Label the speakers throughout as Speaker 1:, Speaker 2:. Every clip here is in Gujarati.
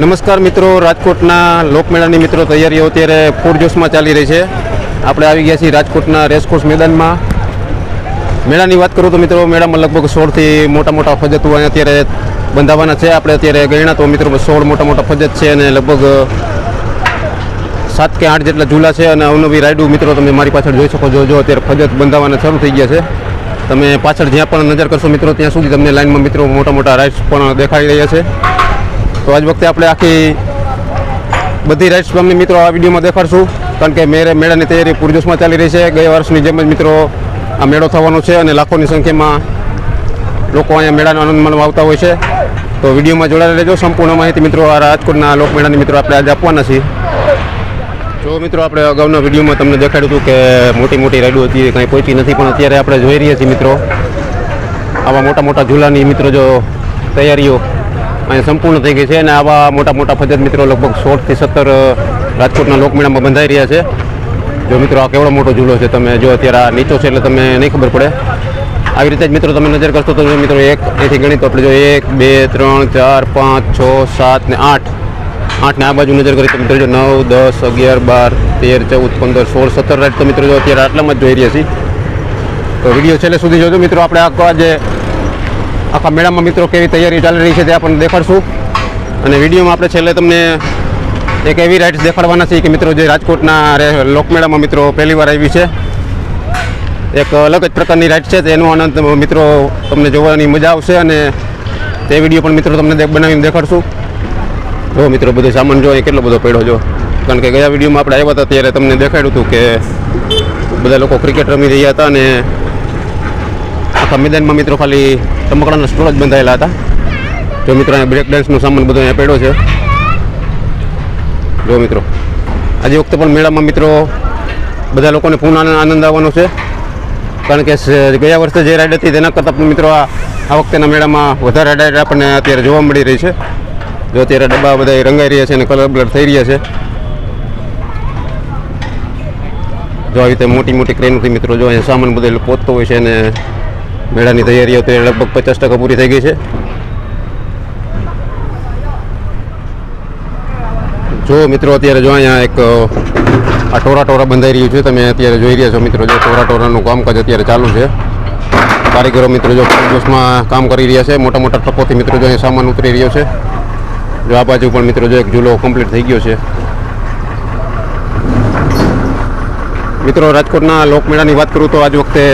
Speaker 1: નમસ્કાર મિત્રો, રાજકોટના લોકમેળાની મિત્રો તૈયારીઓ અત્યારે પૂરજોશમાં ચાલી રહી છે. આપણે આવી ગયા છીએ રાજકોટના રેસકોર્સ મેદાનમાં. મેળાની વાત કરું તો મિત્રો, મેળામાં લગભગ સોળથી મોટા મોટા ફજતો અત્યારે બંધાવાના છે. આપણે અત્યારે ગણ્યા તો મિત્રો સોળ મોટા મોટા ફજત છે અને લગભગ સાત કે આઠ જેટલા ઝૂલા છે અને અવનવી રાઇડું મિત્રો તમે મારી પાછળ જોઈ શકો છો, જો અત્યારે ફજત બંધાવાના શરૂ થઈ ગયા છે. તમે પાછળ જ્યાં પણ નજર કરશો મિત્રો, ત્યાં સુધી તમને લાઇનમાં મિત્રો મોટા મોટા રાઇડ્સ પણ દેખાઈ રહ્યા છે. તો આજ વખતે આપણે આખી બધી રાઇડ્સ તમને મિત્રો આ વિડીયોમાં દેખાડશું. કારણ કે મેરે મેળાની તૈયારી પૂરજોશમાં ચાલી રહી છે. ગયા વર્ષની જેમ જ મિત્રો આ મેળો થવાનો છે અને લાખોની સંખ્યામાં લોકો અહીંયા મેળાનો આનંદ માણવા આવતા હોય છે. તો વિડીયોમાં જોડાયેલા રહેજો. સંપૂર્ણ માહિતી મિત્રો આ રાજકોટના લોકમેળાની મિત્રો આપણે આજે આપવાના છીએ. જો મિત્રો આપણે અગાઉના વિડીયોમાં તમને દેખાડ્યું હતું કે મોટી મોટી રાઈડો હતી કંઈ પહોંચી નથી, પણ અત્યારે આપણે જોઈ રહ્યા છીએ મિત્રો. આવા મોટા મોટા ઝૂલાની મિત્રો જો તૈયારીઓ અહીંયા સંપૂર્ણ થઈ ગઈ છે અને આવા મોટા મોટા ફજત મિત્રો લગભગ સોળથી સત્તર રાજકોટના લોકમેળામાં બંધાઈ રહ્યા છે. જો મિત્રો આ કેવડો મોટો ઝૂલો છે તમે જો અત્યારે આ નીચો છે એટલે તમને નહીં ખબર પડે. આવી રીતે જ મિત્રો તમે નજર કરશો તો મિત્રો એક, એથી ગણિત આપણે જો એક, બે, ત્રણ, ચાર, પાંચ, છ, સાત ને આઠ. આઠને આ બાજુ નજર કરી તો મિત્રો જો નવ, દસ, અગિયાર, બાર, તેર, ચૌદ, પંદર, સોળ, સત્તર રાઈટ તો મિત્રો જો અત્યારે આટલામાં જ જોઈ રહ્યા છીએ. તો વીડિયો છેલ્લે સુધી જોજો મિત્રો આપણે આખો આજે આખા મેળામાં મિત્રો કેવી તૈયારી ચાલી રહી છે તે આપણને દેખાડશું. અને વિડીયોમાં આપણે છેલ્લે તમને એક એવી રાઇડ્સ દેખાડવાના છે કે મિત્રો જે રાજકોટના લોકમેળામાં મિત્રો પહેલી વાર આવી છે. એક અલગ જ પ્રકારની રાઇડ છે, તેનો આનંદ મિત્રો તમને જોવાની મજા આવશે અને તે વીડિયો પણ મિત્રો તમને બનાવીને દેખાડશું. જો મિત્રો બધો સામાન જો કેટલો બધો પડ્યો જો. કારણ કે ગયા વિડીયોમાં આપણે આવ્યા હતા ત્યારે તમને દેખાડ્યું હતું કે બધા લોકો ક્રિકેટ રમી રહ્યા હતા અને મેદાનમાં મિત્રો ખાલી રમકડાના સ્ટોર જ બંધાયેલા હતા. જો મિત્રો અહીંયા બ્રેક ડાન્સનો સામાન બધો અહીંયા પડ્યો છે. જો મિત્રો, આજે વખતે પણ મેળામાં મિત્રો બધા લોકોને પૂર્ણ આનંદ આવવાનો છે. કારણ કે ગયા વર્ષે જે રાઈડ હતી તેના કરતાં પણ મિત્રો આ આ વખતેના મેળામાં વધારે રાઈડ આપણને અત્યારે જોવા મળી રહી છે. જો અત્યારે ડબ્બા બધા રંગાઈ રહ્યા છે અને કલર બ્લર થઈ રહ્યા છે. જો આવી રીતે મોટી મોટી ક્રેનથી મિત્રો જો અહીંયા સામાન બધો પહોંચતો હોય છે અને મેળાની તૈયારીઓ અત્યારે લગભગ પચાસ ટકા પૂરી થઈ ગઈ છે. જો મિત્રો અત્યારે જો અહીંયા એક આ ટોરા ટોરા બંધાઈ રહ્યું છે, તમે અત્યારે જોઈ રહ્યા છો મિત્રો જો ટોરા કામકાજ અત્યારે ચાલુ છે. કારીગરો મિત્રો જો દિવસમાં કામ કરી રહ્યા છે મોટા મોટા ટ્રકોથી મિત્રો જો અહીંયા સામાન ઉતરી રહ્યો છે. જો આ બાજુ પણ મિત્રો જો એક ઝૂલો કમ્પ્લીટ થઈ ગયો છે. મિત્રો રાજકોટના લોકમેળાની વાત કરું તો આજ વખતે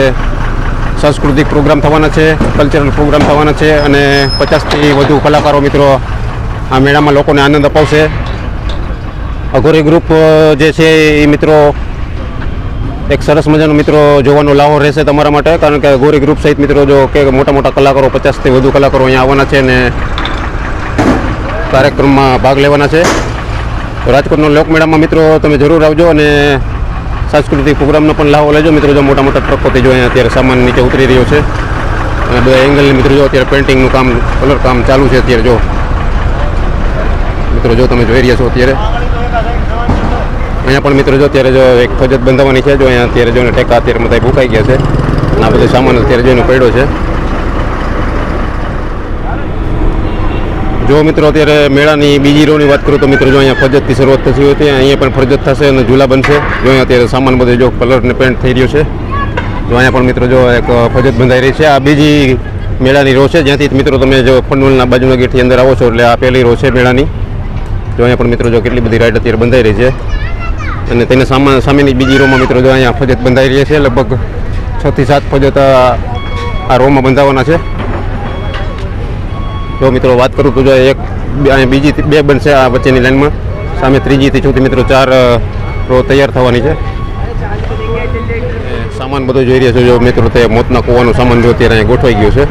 Speaker 1: સાંસ્કૃતિક પ્રોગ્રામ થવાના છે, કલ્ચરલ પ્રોગ્રામ થવાના છે અને પચાસથી વધુ કલાકારો મિત્રો આ મેળામાં લોકોને આનંદ અપાવશે. અઘોરી ગ્રુપ જે છે એ મિત્રો એક સરસ મજાનો મિત્રો જોવાનો લાવો રહેશે તમારા માટે, કારણ કે ગોરી ગ્રુપ સહિત મિત્રો જો કે મોટા મોટા કલાકારો, પચાસથી વધુ કલાકારો અહીંયા આવવાના છે અને કાર્યક્રમમાં ભાગ લેવાના છે. રાજકોટનો લોકમેળામાં મિત્રો તમે જરૂર આવજો અને સાંસ્કૃતિક પ્રોગ્રામનો પણ લાવો લેજો. મિત્રો, જો મોટા મોટા ટ્રકોથી જો અહીંયા અત્યારે સામાન નીચે ઉતરી રહ્યો છે. અને બધા એંગલની મિત્રો, જો અત્યારે પેઇન્ટિંગનું કામ કલર કામ ચાલુ છે અત્યારે, જો. મિત્રો, જો તમે જોઈ રહ્યા છો અત્યારે. અહીંયા પણ મિત્રો, જો અત્યારે જો એક ફજત બંધાવવાની છે. જો અહીંયા અત્યારે જો ટેકા અત્યારે બધા ભૂકાઈ ગયા છે. અને આ બધો સામાન અત્યારે જોઈને પડ્યો છે. જો મિત્રો અત્યારે મેળાની બીજી રોની વાત કરું તો મિત્રો જો અહીંયા ફરજતથી શરૂઆત થતી હોય ત્યાં અહીંયા પણ ફરજત થશે અને ઝૂલા બનશે. જો અહીંયા અત્યારે સામાન બધો જો કલર ને પેન્ટ થઈ રહ્યો છે. જો અહીંયા પણ મિત્રો જો એક ફરજત બંધાઈ રહી છે. આ બીજી મેળાની રો છે. જ્યાંથી મિત્રો તમે જો ફંડોલના બાજુના ગેટથી અંદર આવો છો એટલે આ પહેલી રો છે મેળાની. જો અહીંયા પણ મિત્રો જો કેટલી બધી રાઈડ અત્યારે બંધાઈ રહી છે. અને તેને સામા, સામેની બીજી રોમાં મિત્રો જો અહીંયા ફજત બંધાઈ રહી છે. લગભગ છથી સાત ફજત આ રોમાં બંધાવવાના છે. જો મિત્રો વાત કરું તો જો એક બીજી બે બનશે આ વચ્ચેની લાઈનમાં. સામે ત્રીજીથી ચોથી મિત્રો ચાર રો તૈયાર થવાની છે. સામાન બધો જોઈ રહ્યા છો જો મિત્રો તે મોતના કૂવાનું સામાન જો અત્યારે અહીંયા ગોઠવાઈ ગયો છે.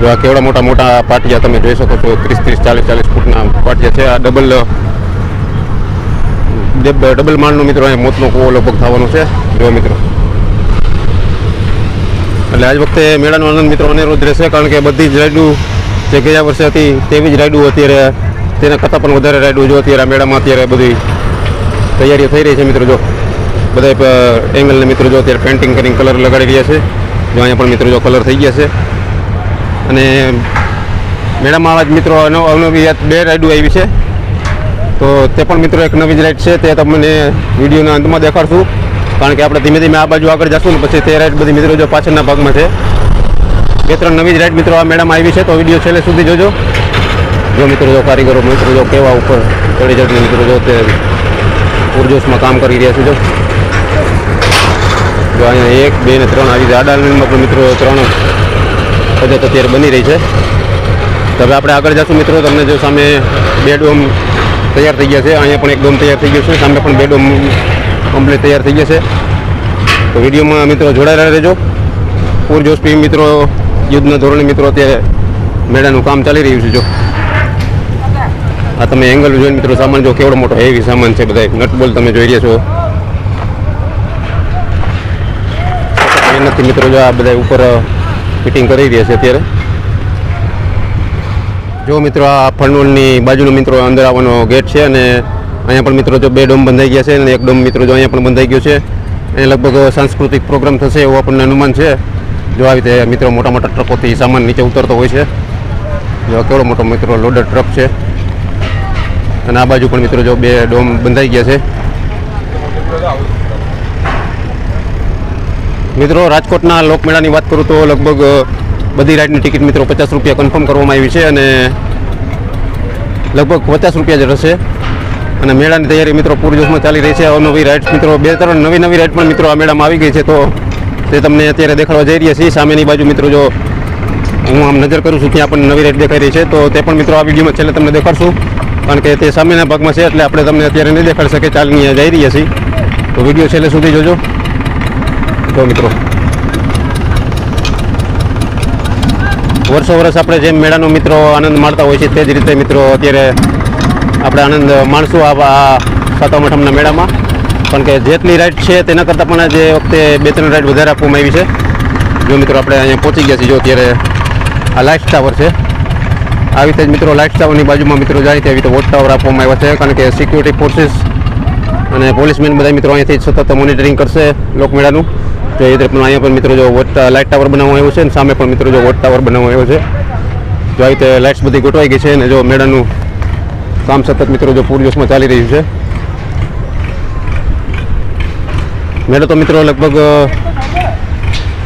Speaker 1: જો આ કેવડા મોટા મોટા પાટિયા તમે જોઈ શકો છો, ત્રીસ ત્રીસ, ચાલીસ ચાલીસ ફૂટના પાટિયા છે. આ ડબલ ડબ- ડબલ માળનો મિત્રો અહીંયા મોતનો કૂવો લગભગ થવાનો છે. જો મિત્રો. એટલે આજ વખતે મેળાનો આનંદ મિત્રો અનેરો જ રહેશે, કારણ કે બધી જ રાઈડો જે ગયા વર્ષે હતી તેવી જ રાયડું અત્યારે, તેના કરતાં પણ વધારે રાયડું જો અત્યારે મેળામાં અત્યારે બધી તૈયારીઓ થઈ રહી છે મિત્રો જો. બધા એંગલને મિત્રો જો અત્યારે પેઇન્ટિંગ કરીને કલર લગાડી રહ્યા છે. જો અહીંયા પણ મિત્રો જો કલર થઈ ગયા છે. અને મેળામાં આવા જ મિત્રો અવનવી બે રાઈડો આવી છે. તો તે પણ મિત્રો એક નવી જ રાઈડ છે, તે તમને વિડીયોના અંતમાં દેખાડશું. કારણ કે આપણે ધીમે ધીમે આ બાજુ આગળ જશું ને પછી તે રાઈડ બધી મિત્રો જો પાછળના ભાગમાં છે. બે ત્રણ નવી જ રાઈડ મિત્રો આ મેડમ આવી છે, તો વીડિયો છેલ્લે સુધી જોજો. જો મિત્રો જો કારીગરો, મિત્રો જો કેવા ઉપર ચડી ચડીને, મિત્રો જો તે પૂરજોશમાં કામ કરી રહ્યા છે, જો. જો અહીંયા એક, બે ને ત્રણ આવી આડા લાઈનમાં પણ મિત્રો ત્રણ પદ્ધત અત્યારે બની રહી છે. તો હવે આપણે આગળ જશું મિત્રો. તમને જો સામે બે ડોમ તૈયાર થઈ ગયા છે. અહીંયા પણ એક ડોમ તૈયાર થઈ ગયો છે. સામે પણ બે ડોમ કમ્પ્લીટ તૈયાર થઈ ગયા છે. તો વિડીયોમાં મિત્રો જોડાયેલા રહેજો. પૂરજોશથી મિત્રો યુદ્ધના ધોરણે મિત્રો અત્યારે મેળાનું કામ ચાલી રહ્યું છે, જો. આ તમે એંગલ જોઈને મિત્રો સામાન જો કેવડો મોટો હેવી સામાન છે બધા નટબોલ તમે જોઈ રહ્યા છો. નથી મિત્રો, જો આ બધા ઉપર ફિટિંગ કરી રહ્યા છે અત્યારે. જો મિત્રો, આ ફળનોળની બાજુનો મિત્રો અંદર આવવાનો ગેટ છે અને અહીંયા પણ મિત્રો જો બે ડોમ બંધાઈ ગયા છે અને એક ડોમ મિત્રો જો અહીંયા પણ બંધાઈ ગયો છે. એ લગભગ સાંસ્કૃતિક પ્રોગ્રામ થશે એવું આપણને અનુમાન છે. જો આવી રીતે મિત્રો મોટા મોટા ટ્રકોથી સામાન નીચે ઉતરતો હોય છે. જો કેવડો મોટો મિત્રો લોડર ટ્રક છે. અને આ બાજુ પણ મિત્રો જો બે ડોમ બંધાઈ ગયા છે. મિત્રો રાજકોટના લોકમેળાની વાત કરું તો લગભગ બધી રાઈડની ટિકિટ મિત્રો પચાસ રૂપિયા કન્ફર્મ કરવામાં આવી છે અને લગભગ પચાસ રૂપિયા જ રહેશે. અને મેળાની તૈયારી મિત્રો પૂરજોશમાં ચાલી રહી છે. અવનવી રાઇડ્સ મિત્રો, બે ત્રણ નવી નવી રાઇડ પણ મિત્રો આ મેળામાં આવી ગઈ છે. તો તે તમને અત્યારે દેખાડવા જઈ રહ્યા છીએ. સામેની બાજુ મિત્રો જો હું આમ નજર કરું છું ત્યાં પણ નવી રેટ દેખાઈ રહી છે, તો તે પણ મિત્રો આ વિડીયોમાં છેલ્લે તમને દેખાડશું. કારણ કે તે સામેના ભાગમાં છે, એટલે આપણે તમને અત્યારે નહીં દેખાડી શકીએ ચાલની જઈ રહ્યા છીએ. તો વીડિયો છેલ્લે સુધી જોજો. જો મિત્રો. વર્ષો વર્ષ આપણે જેમ મેળાનો મિત્રો આનંદ માણતા હોય છે, તે જ રીતે મિત્રો અત્યારે આપણે આનંદ માણશું આ સાતમ આઠમના મેળામાં. કારણ કે જેટલી રાઈડ છે તેના કરતાં પણ જે વખતે બે ત્રણ રાઈડ વધારે આપવામાં આવી છે. જો મિત્રો આપણે અહીંયા પહોંચી ગયા છીએ, જો અત્યારે આ લાઇટ ટાવર છે. આવી રીતે મિત્રો લાઇટ ટાવરની બાજુમાં મિત્રો જાય તેવી રીતે વોટ ટાવર આપવામાં આવ્યા છે, કારણ કે સિક્યુરિટી ફોર્સીસ અને પોલીસમેન બધા મિત્રો અહીંયાથી સતત મોનિટરિંગ કરશે લોકમેળાનું. તો એ રીતે પણ અહીંયા પણ મિત્રો જો વોટ લાઇટ ટાવર બનાવવામાં આવ્યો છે અને સામે પણ મિત્રો જો વોટ ટાવર બનાવવામાં આવ્યો છે. જો આવી રીતે લાઇટ્સ બધી ગોઠવાઈ ગઈ છે અને જો મેળાનું કામ સતત મિત્રો જો પૂરજોશમાં ચાલી રહ્યું છે. મેળો તો મિત્રો લગભગ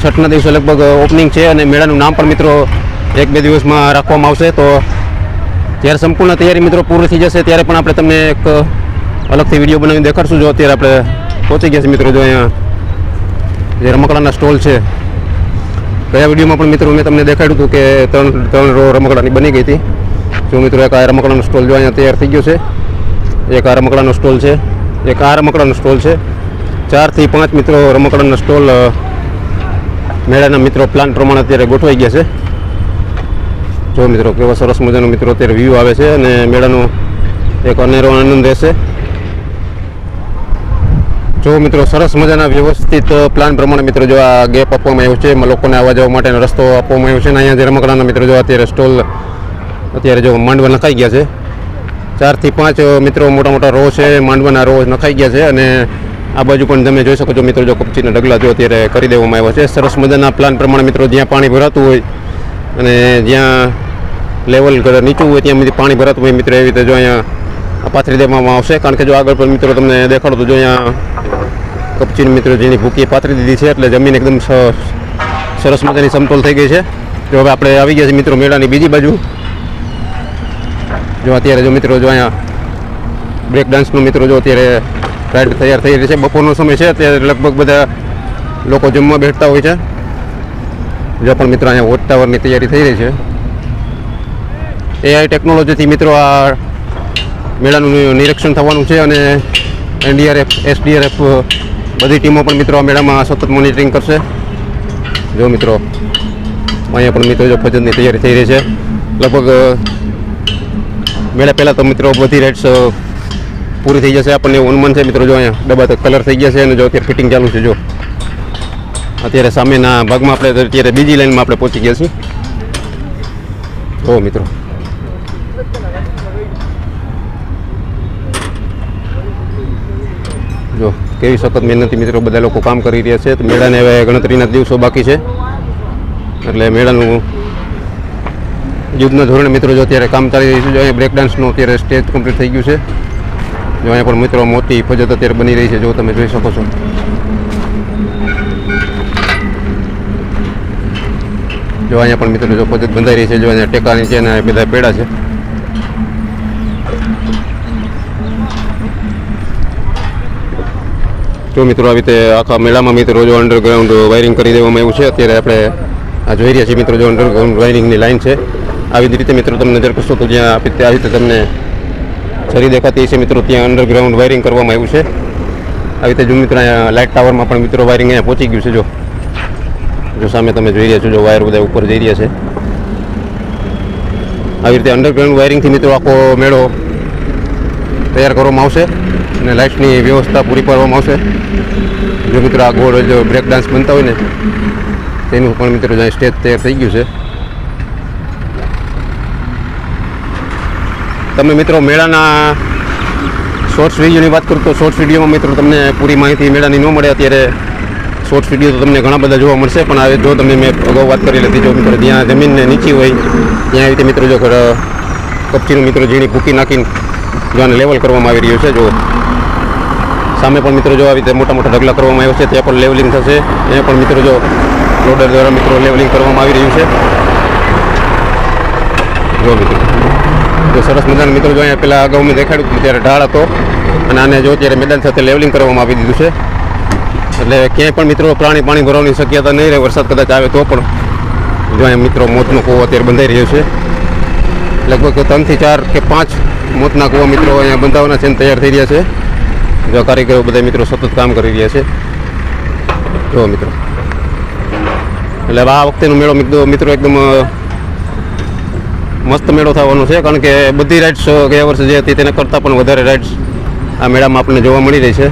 Speaker 1: છઠના દિવસે લગભગ ઓપનિંગ છે અને મેળાનું નામ પણ મિત્રો એક બે દિવસમાં રાખવામાં આવશે. તો જ્યારે સંપૂર્ણ તૈયારી મિત્રો પૂરી થઈ જશે, ત્યારે પણ આપણે તમને એક અલગથી વીડિયો બનાવીને દેખાડશું. જો અત્યારે આપણે પહોંચી ગયા છે મિત્રો, જો અહીંયા જે રમકડાના સ્ટોલ છે. ગયા વિડીયોમાં પણ મિત્રો મેં તમને દેખાડ્યું હતું કે ત્રણ ત્રણ રો રમકડાની બની ગઈ હતી. જો મિત્રો એક આ રમકડાનો સ્ટોલ જો અહીંયા તૈયાર થઈ ગયો છે. એક આ રમકડાનો સ્ટોલ છે. એક આ રમકડાનો સ્ટોલ છે. ચારથી પાંચ મિત્રો રમકડાના સ્ટોલ મેળાના મિત્રો પ્લાન પ્રમાણે અત્યારે ગોઠવાઈ ગયા છે. જો મિત્રો કેવા સરસ મજાનો મિત્રો અત્યારે વ્યૂ આવે છે અને મેળાનો એક અનેરો આનંદ રહેશે. જો મિત્રો સરસ મજાના વ્યવસ્થિત પ્લાન પ્રમાણે મિત્રો જો આ ગેપ આપવામાં આવ્યો છે, એમાં લોકોને આવવા જવા માટેનો રસ્તો આપવામાં આવ્યો છે અને અહીંયા જે રમકડાના મિત્રો જો અત્યારે સ્ટોલ, અત્યારે જો માંડવા નખાઈ ગયા છે. ચારથી પાંચ મિત્રો મોટા મોટા રો છે, માંડવાના રો નખાઈ ગયા છે અને આ બાજુ પણ તમે જોઈ શકો છો મિત્રો, જો કપચીના ડગલા જો અત્યારે કરી દેવામાં આવ્યા છે. સરસ મજાના પ્લાન પ્રમાણે મિત્રો, જ્યાં પાણી ભરાતું હોય અને જ્યાં લેવલ નીચું હોય ત્યાં સુધી પાણી ભરાતું હોય મિત્રો, એવી રીતે જો અહીંયા પાથરી દેવામાં આવશે. કારણ કે જો આગળ પણ મિત્રો તમને દેખાડો તો જો અહીંયા કપચીન મિત્રો જેની ભૂકી પાથરી દીધી છે, એટલે જમીન એકદમ સરસ મજાની સમતોલ થઈ ગઈ છે. જો હવે આપણે આવી ગયા છીએ મિત્રો મેળાની બીજી બાજુ. જો અત્યારે જો મિત્રો જો અહીંયા બ્રેક ડાન્સનો મિત્રો જો અત્યારે રાઈડ તૈયાર થઈ રહી છે. બપોરનો સમય છે, અત્યારે લગભગ બધા લોકો જમવા બેઠતા હોય છે. જો પણ મિત્રો અહીંયા વોટ ટાવરની તૈયારી થઈ રહી છે. એઆઈ ટેકનોલોજીથી મિત્રો આ મેળાનું નિરીક્ષણ થવાનું છે અને એનડીઆરએફ એસડીઆરએફ બધી ટીમો પણ મિત્રો આ મેળામાં સતત મોનિટરિંગ કરશે. જો મિત્રો, અહીંયા પણ મિત્રો જો ભજનની તૈયારી થઈ રહી છે. લગભગ મેળા પહેલાં તો મિત્રો બધી રાઇડ્સ પૂરી થઈ જશે આપણને એવું અનુમાન છે મિત્રો, જો અહીંયા ડબ્બા તો કલર થઈ ગયા છે અને જો અત્યારે ફિટિંગ ચાલુ છે, જો. અત્યારે સામેના ભાગમાં આપણે અત્યારે બીજી લાઈનમાં આપણે પહોંચી ગયા છીએ. તો મિત્રો. જો, કેવી સખત મહેનતથી મિત્રો બધા લોકો કામ કરી રહ્યા છે. તો મેળાને હવે ગણતરીના દિવસો બાકી છે. એટલે મેળાનું યુદ્ધના ધોરણે મિત્રો જો અત્યારે કામ ચાલી રહ્યું છે, જો અહીંયા બ્રેક ડાન્સનું અત્યારે સ્ટેજ કમ્પ્લીટ થઈ ગયું છે. જો અહીંયા પણ મિત્રો મોટી ફજત અત્યારે બની રહી છે, જો તમે જોઈ શકો છો. જો અહીંયા પણ મિત્રો જો ફજત બંધાઈ રહી છે, જો અહીંયા ટેકાની છે અને બધા પેડા છે. જો મિત્રો આવી રીતે આખા મેળામાં મિત્રો જો અંડરગ્રાઉન્ડ વાયરિંગ કરી દેવામાં આવ્યું છે, અત્યારે આપણે આ જોઈ રહ્યા છીએ મિત્રો જો અંડરગ્રાઉન્ડ વાયરિંગની લાઈન છે. આવી જ રીતે મિત્રો તમે નજર કરશો તો જ્યાં આવી રીતે તમને છરી દેખાતી છે મિત્રો, ત્યાં અંડરગ્રાઉન્ડ વાયરિંગ કરવામાં આવ્યું છે. આવી રીતે જો મિત્રો લાઇટ ટાવરમાં પણ મિત્રો વાયરિંગ અહીંયા પહોંચી ગયું છે, જો. જો સામે તમે જોઈ રહ્યા છો, જો વાયર બધા ઉપર જઈ રહ્યા છે. આવી રીતે અંડરગ્રાઉન્ડ વાયરિંગથી મિત્રો આખો મેળો તૈયાર કરવામાં આવશે અને લાઇટ્સની વ્યવસ્થા પૂરી પાડવામાં આવશે. જો મિત્રો આ ગોળ જો બ્રેક ડાન્સ બનતા હોય ને, તેનું પણ મિત્રો સ્ટેજ તૈયાર થઈ ગયું છે. તમે મિત્રો મેળાના શોર્ટ્સ વિડીયોની વાત કરું તો શોર્ટ્સ વિડીયોમાં મિત્રો તમને પૂરી માહિતી મેળાની ન મળે. અત્યારે શોર્ટ્સ વીડિયો તો તમને ઘણા બધા જોવા મળશે, પણ હવે જો તમે મેં અગાઉ વાત કરી લીધી જો મિત્રો જ્યાં જમીનને નીચી હોય, ત્યાં રીતે મિત્રો જો કપચીનું મિત્રો ઝીણી ભૂકી નાખીને જો આને લેવલ કરવામાં આવી રહ્યું છે, જો સામે પણ મિત્રો જો આવી રીતે મોટા મોટા ઢગલા કરવામાં આવ્યો છે, ત્યાં પણ લેવલિંગ થશે. અહીંયા પણ મિત્રો જો લોડર દ્વારા મિત્રો લેવલિંગ કરવામાં આવી રહ્યું છે. જો મિત્રો જો સરસ મજાના મિત્રો જો અહીંયા પેલા અગાઉ મેં દેખાડ્યું ત્યારે ઢાળ હતો. અને આને જો અત્યારે મેદાન સાથે લેવલિંગ કરવામાં આવી દીધું છે. એટલે ક્યાંય પણ મિત્રો પ્રાણી પાણી ભરવાની શક્યતા નહીં રહે, વરસાદ કદાચ આવે તો પણ. જો અહીંયા મિત્રો મોતનો કૂવો અત્યારે બંધાઈ રહ્યો છે. લગભગ ત્રણથી ચાર કે પાંચ મોતના કૂવા મિત્રો અહીંયા બંધાવવાના છે તૈયાર થઈ રહ્યા છે. જો કારીગરો બધા મિત્રો સતત કામ કરી રહ્યા છે. જો મિત્રો. એટલે આ વખતેનો મેળો મિત્રો એકદમ મસ્ત મેળો થવાનો છે, કારણ કે બધી રાઇડ્સ ગયા વર્ષે જે હતી, તેના કરતાં પણ વધારે રાઇડ્સ આ મેળામાં આપણને જોવા મળી રહી છે.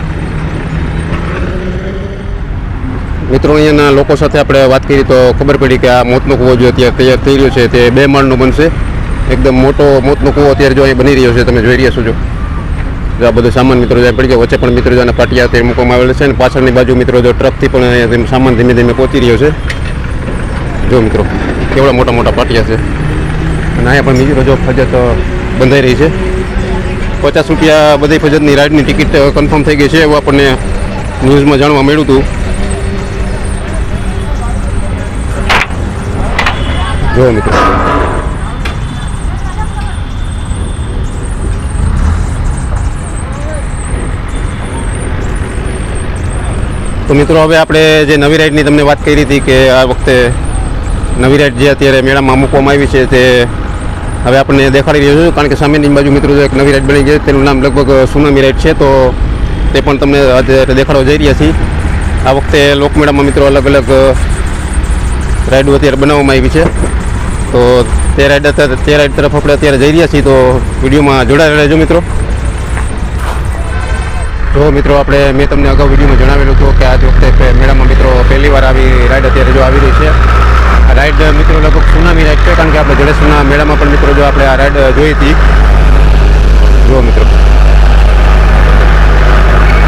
Speaker 1: મિત્રો, અહીંયાના લોકો સાથે આપણે વાત કરી તો ખબર પડી કે આ મોતનો કૂવો જે અત્યારે તૈયાર થઈ રહ્યો છે, તે બે માળનો બનશે. એકદમ મોટો મોતનો કૂવો અત્યારે જો અહીં બની રહ્યો છે, તમે જોઈ રહ્યા છો જો. આ બધો સામાન મિત્રો જ્યાં પડી ગયો, વચ્ચે પણ મિત્રો જો પાટિયા તે મૂકવામાં આવેલ છે અને પાછળની બાજુ મિત્રો જો ટ્રકથી પણ સામાન ધીમે ધીમે પહોંચી રહ્યો છે. જો મિત્રો, કેવડા મોટા મોટા પાટિયા છે. અને અહીંયા પણ બીજી રજો ફજત બંધાઈ રહી છે. પચાસ રૂપિયા બધી ફજતની રાઇડની ટિકિટ કન્ફર્મ થઈ ગઈ છે એવું આપણને ન્યૂઝમાં જાણવા મળ્યું હતું. જો મિત્રો. તો મિત્રો, હવે આપણે જે નવી રાઇડની તમને વાત કરી હતી કે આ વખતે નવી રાઇડ જે અત્યારે મેળામાં મૂકવામાં આવી છે તે હવે આપણને દેખાડી રહ્યો છું, કારણ કે સામેની બાજુ મિત્રો એક નવી રાઈડ બની ગઈ, તેનું નામ લગભગ સુનામી રાઈડ છે, તો તે પણ તમને દેખાડવા જઈ રહ્યા છીએ. આ વખતે લોકમેળામાં મિત્રો અલગ અલગ રાઇડો અત્યારે બનાવવામાં આવી છે. તો તે રાઇડ તે રાઇડ તરફ આપણે અત્યારે જઈ રહ્યા છીએ, તો વિડીયોમાં જોડાયેલા રહેજો મિત્રો. જો મિત્રો આપણે, મેં તમને અગાઉ વિડીયોમાં જણાવેલું હતું કે આજ વખતે મેળામાં મિત્રો પહેલી વાર આવી રાઈડ અત્યારે જો આવી રહી છે. રાઈડ, મિત્રો, લગભગ સુનામી રાઈડ છે, કારણ કે આપણે જડેશ્વરના મેળામાં પણ, મિત્રો, જો આપણે આ રાઈડ જોઈ હતી. જુઓ, મિત્રો.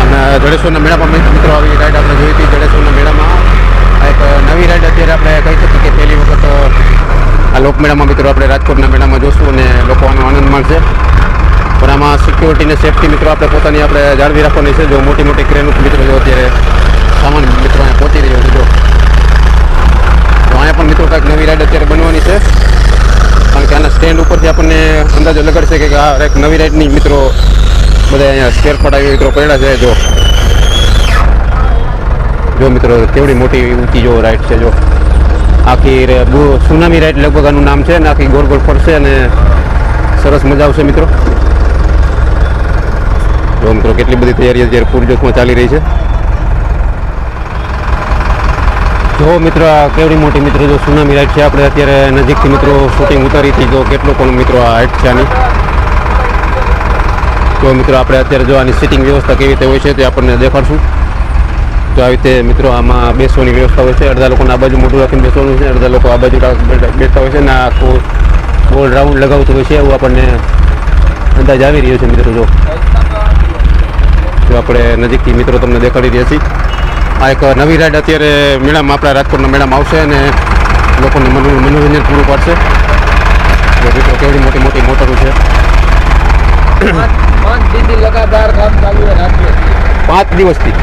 Speaker 1: અમે જડેશ્વરના મેળામાં મિત્રો, આવી રાઈડ આપણે જોઈ હતી જડેશ્વરના મેળામાં. આ એક નવી રાઈડ અત્યારે આપણે કહી શકીએ કે પહેલી વખત, આ લોકમેળામાં, મિત્રો, આપણે રાજકોટના મેળામાં જોશું અને લોકો આનો આનંદ માણશે. પણ આમાં સિક્યોરિટી ને સેફટી મિત્રો, આપણે પોતાની આપણે જાળવી રાખવાની છે. જો મોટી મોટી ક્રેન મિત્રો, જો અત્યારે સામાન, મિત્રો પહોંચી રહ્યો છે, જો. અહીંયા પણ મિત્રો કાંઈક નવી રાઈડ અત્યારે બનવાની છે. કારણ કે આના સ્ટેન્ડ ઉપરથી આપણને અંદાજો લગાડશે કે આ એક નવી રાઈડની મિત્રો બધા અહીંયા સ્પેર પાર્ટ મિત્રો પડ્યા છે, જો. જો મિત્રો, કેવડી મોટી ઊંચી જો રાઈડ છે, જો. આખી સુનામી રાઈડ લગભગ આનું નામ છે ને, આખી ગોળ ગોળ ફરશે અને સરસ મજા આવશે મિત્રો. જો મિત્રો, કેટલી બધી તૈયારી અત્યારે પૂરજોશમાં ચાલી રહી છે. જો મિત્રો, આ કેવડી મોટી મિત્રો જો સુનામી રાઈટ છે, આપણે અત્યારે નજીકથી મિત્રો શૂટિંગ ઉતારી હતી તો કેટલો કોણ મિત્રો આ હાઈટ છે આની. તો મિત્રો, આપણે અત્યારે જો આની સિટિંગ વ્યવસ્થા કેવી રીતે હોય છે તે આપણને દેખાડશું. તો આવી રીતે મિત્રો, આમાં બેસવાની વ્યવસ્થા હોય છે. અડધા લોકોને આ બાજુ મોટું રાખીને બેસવાનું છે, અડધા લોકો આ બાજુ રાખ- બેઠા હોય છે ને આખું ગોળ રાઉન્ડ લગાવતું હોય છે, એવું આપણને અંદાજ આવી રહ્યો છે મિત્રો, જો. જો આપણે નજીકથી મિત્રો તમને દેખાડી રહ્યા છીએ. આ એક નવી રાઈડ અત્યારે મેળામાં આપણા રાજકોટના મેળામાં આવશે અને લોકોને મનો- મનોરંજન પૂરું પાડશે. મિત્રો કેવડી મોટી મોટી મોટરો છે.
Speaker 2: પાંચ
Speaker 1: દિવસથી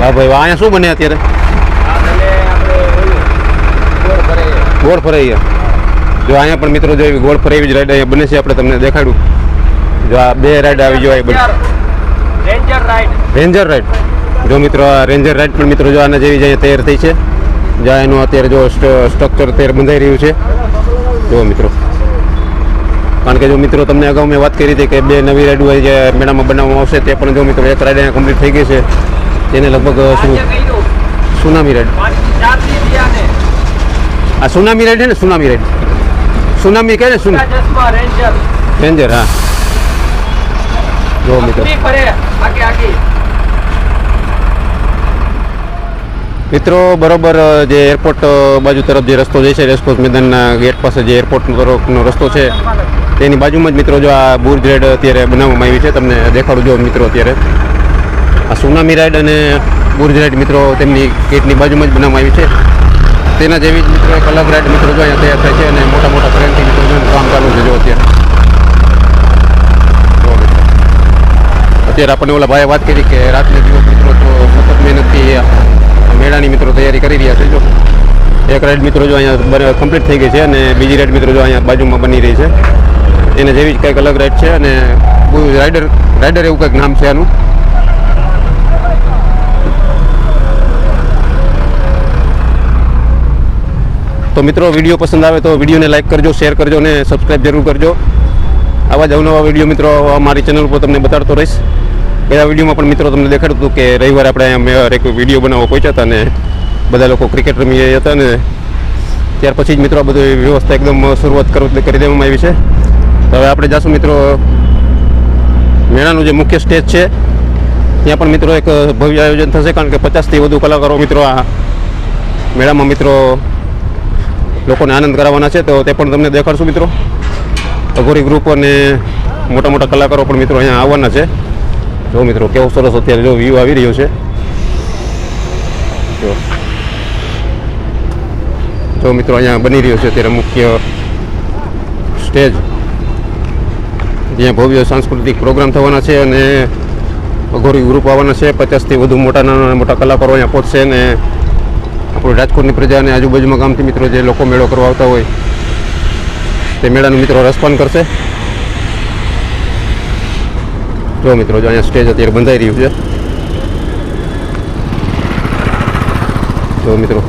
Speaker 1: વાહ ભાઈ વાહ અહીંયા શું બને અત્યારે?
Speaker 2: ગોળ
Speaker 1: ફરે અહીંયા જો અહીંયા પણ મિત્રો જો એવી ગોળ ફરાઈ જ રાઈડ અહીંયા બને છે આપણે તમને દેખાડું. જો આ બે રાઈડ આવી જો બને
Speaker 2: રેન્જર રાઈડ.
Speaker 1: Ranger ride. જો મિત્રો આ રેન્જર રાઈડ પણ મિત્રો જો આના જેવી જ તૈયાર થઈ છે. જ્યાં એનું અત્યારે જો સ્ટ્રક્ચર તૈયાર બંધાઈ રહ્યું છે. જો મિત્રો. કારણ કે જો મિત્રો તમને અગાઉ મેં વાત કરી હતી કે બે નવી રાઈડ હોય જે મેળામાં બનાવવામાં આવશે તે પણ જો મિત્રો એક રાઈડ અહીંયા કમ્પ્લીટ થઈ ગઈ છે. તેને લગભગ શું? સુનામી
Speaker 2: આને
Speaker 1: આ સુનામી રાઈડ છે ને? સુનામી રાઈડ સુનામી કહે ને? સુના
Speaker 2: રેન્જર
Speaker 1: રેન્જર હા. જો મિત્રો
Speaker 2: પૂરી ફરે આગે આગે
Speaker 1: મિત્રો, બરોબર જે એરપોર્ટ બાજુ તરફ જે રસ્તો જાય છે રેસકોર્સ મેદાનના ગેટ પાસે જે એરપોર્ટ તરફનો રસ્તો છે, તેની બાજુમાં જ મિત્રો જો આ બુર્જ રેડ અત્યારે બનાવવામાં આવી છે, તમને દેખાડું જો મિત્રો અત્યારે. આ સુનામી રાઈડ અને બુર્જ રાઈડ મિત્રો તેમની ગેટની બાજુમાં જ બનાવવામાં આવી છે. તેના જેવી જ મિત્રો એક અલગ રાઈડ મિત્રો જો અહીંયા તૈયાર થાય છે અને મોટા મોટા ક્રેનથી મિત્રો જો કામ ચાલુ છે જો અત્યારે. જો અત્યારે આપણને ઓલા ભાઈએ વાત કરી કે રાતને દિવસ મિત્રો તો સતત મહેનતથી મેળાની મિત્રો તૈયારી કરી રહ્યા છે, જો. એક રાઈડ મિત્રો જો અહીંયા કમ્પ્લીટ થઈ ગઈ છે અને બીજી રાઈડ મિત્રો જો અહીંયા બાજુમાં બની રહી છે. એને જેવી જ કંઈક અલગ રાઈડ છે અને રાઈડર રાઈડર એવું કંઈક નામ છે આનું. તો મિત્રો વીડિયો પસંદ આવે તો વિડીયોને લાઈક કરજો, શેર કરજો અને સબસ્ક્રાઈબ જરૂર કરજો. આવા જ અવનવા વીડિયો મિત્રો મારી ચેનલ ઉપર તમને બતાડતો રહીશ. ગયા વિડીયોમાં પણ મિત્રો તમને દેખાડતું હતું કે રવિવારે આપણે અહીંયા એક વીડિયો બનાવવા પહોંચ્યા હતા અને બધા લોકો ક્રિકેટ રમી હતા ને ત્યાર પછી જ મિત્રો આ બધી વ્યવસ્થા એકદમ શરૂઆત કરી દેવામાં આવી છે. તો હવે આપણે જાશું મિત્રો મેળાનું જે મુખ્ય સ્ટેજ છે, ત્યાં પણ મિત્રો એક ભવ્ય આયોજન થશે કારણ કે પચાસથી વધુ કલાકારો મિત્રો આ મેળામાં મિત્રો લોકોને આનંદ કરાવવાના છે. તો તે પણ તમને દેખાડશું મિત્રો. અઘોરી ગ્રુપ અને મોટા મોટા કલાકારો પણ મિત્રો અહીંયા આવવાના છે. જો મિત્રો, કેવો સરસ અત્યારે જો વ્યૂ આવી રહ્યો છે. જો. જો મિત્રો, અહીંયા બની રહ્યો છે અત્યારે મુખ્ય સ્ટેજ. જ્યાં ભવ્ય સાંસ્કૃતિક પ્રોગ્રામ થવાના છે અને અઘોરી ગ્રુપ આવવાના છે. પચાસથી વધુ મોટા, નાના, મોટા કલાકારો અહીંયા પહોંચશે અને આપણી રાજકોટની પ્રજા અને આજુબાજુમાં ગામથી મિત્રો જે લોકો મેળો કરવા આવતા હોય, તે મેળાનું મિત્રો રસપાન કરશે. જો મિત્રો, જો અહીંયા સ્ટેજ અત્યારે બંધાઈ રહ્યું છે. જો મિત્રો.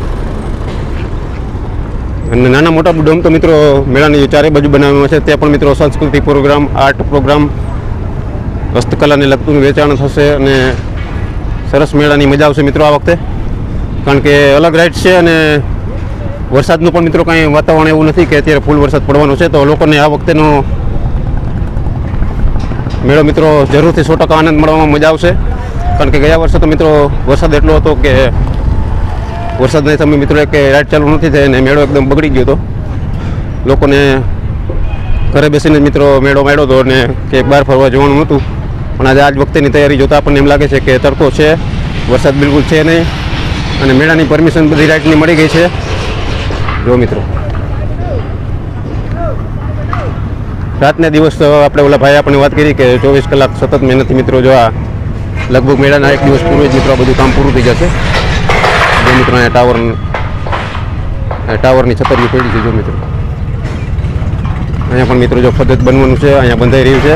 Speaker 1: અને નાના મોટા ડોમ તો મિત્રો મેળાની ચારે બાજુ બનાવવામાં છે. ત્યાં પણ મિત્રો સાંસ્કૃતિક પ્રોગ્રામ, આર્ટ પ્રોગ્રામ, હસ્તકલાને લગતું વેચાણ થશે અને સરસ મેળાની મજા આવશે મિત્રો આ વખતે. કારણ કે અલગ રાઇડ છે અને વરસાદનું પણ મિત્રો કાંઈ વાતાવરણ એવું નથી કે અત્યારે ફૂલ વરસાદ પડવાનો છે. તો લોકોને આ વખતેનો મેળો મિત્રો જરૂરથી સો ટકા આનંદ મળવામાં મજા આવશે. કારણ કે ગયા વર્ષે તો મિત્રો વરસાદ એટલો હતો કે વરસાદના સમયે મિત્રો એક રાઈડ ચાલુ નથી થઈ અને મેળો એકદમ બગડી ગયો હતો. લોકોને ઘરે બેસીને મિત્રો મેળો માંડ્યો હતો અને કે બહાર ફરવા જવાનું નહોતું. પણ આજે આજ વખતેની તૈયારી જોતાં આપણને એમ લાગે છે કે તડકો છે, વરસાદ બિલકુલ છે નહીં અને મેળાની પરમિશન બધી રાઈટની મળી ગઈ છે. જો મિત્રો. રાતને દિવસ આપણે ઓલા ભાઈ આપણે વાત કરી કે ચોવીસ કલાક સતત મહેનતથી મિત્રો જો આ લગભગ મેળાના એક દિવસ પૂર્વે જ મિત્રો બધું કામ પૂરું થઈ જશે. જો મિત્રો અહીંયા ટાવર ટાવરની છતરીઓ પડી છે, જો મિત્રો. અહીંયા પણ મિત્રો જો પદ્ધત બનવાનું છે, અહીંયા બંધાઈ રહ્યું છે.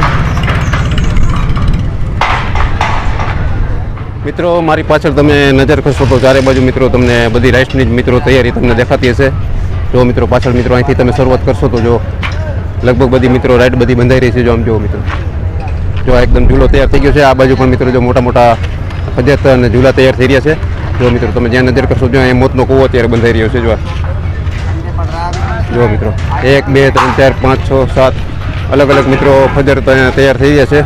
Speaker 1: મિત્રો, મારી પાછળ તમે નજર કરશો તો ચારે બાજુ મિત્રો તમને બધી રાઈડની જ મિત્રો તૈયારી તમને દેખાતી હશે. જો મિત્રો પાછળ મિત્રો અહીંથી તમે શરૂઆત કરશો તો જો લગભગ બધી મિત્રો રાઈડ બધી બંધાઈ રહી છે, જો આમ જુઓ મિત્રો. જો એકદમ ઝૂલો તૈયાર થઈ ગયો છે. આ બાજુ પણ મિત્રો જો મોટા મોટા ફજત અને ઝૂલા તૈયાર થઈ રહ્યા છે. જો મિત્રો તમે જ્યાં નજર કરશો જો અહીંયા મોતનો કૂવો અત્યારે બંધાઈ રહ્યો છે, જો. જો મિત્રો. એક, બે, ત્રણ, ચાર, પાંચ, છ, સાત અલગ અલગ મિત્રો ફજર ત્યાં તૈયાર થઈ રહ્યા છે.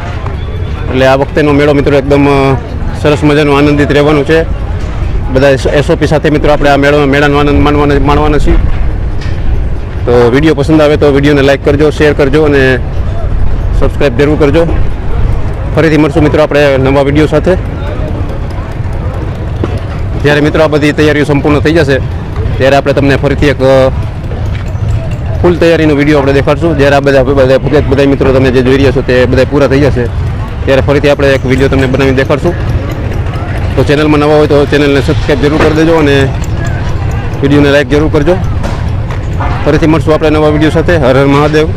Speaker 1: એટલે આ વખતેનો મેળો મિત્રો એકદમ સરસ મજાનો આનંદિત રહેવાનું છે. બધા એસઓપી સાથે મિત્રો આપણે આ મેળો મેળાનો આનંદ માણવાના માણવાના છીએ. તો વીડિયો પસંદ આવે તો વિડીયોને લાઈક કરજો, શેર કરજો અને સબસ્ક્રાઈબ જરૂર કરજો. ફરીથી મળશું મિત્રો આપણે નવા વીડિયો સાથે. જ્યારે મિત્રો આ બધી તૈયારીઓ સંપૂર્ણ થઈ જશે, ત્યારે આપણે તમને ફરીથી એક ફૂલ તૈયારીનો વીડિયો આપણે દેખાડશું. જ્યારે આ બધા બધા બધા મિત્રો તમે જે જોઈ રહ્યા છો તે બધા પૂરા થઈ જશે. ત્યારે ફરીથી આપણે એક વીડિયો તમને બનાવી દેખાડશું. તો ચેનલમાં નવા હોય તો ચેનલને સબસ્ક્રાઈબ જરૂર કરી દેજો અને વિડીયોને લાઈક જરૂર કરજો. ફરીથી મળશું આપણે નવા વીડિયો સાથે. હર હર મહાદેવ.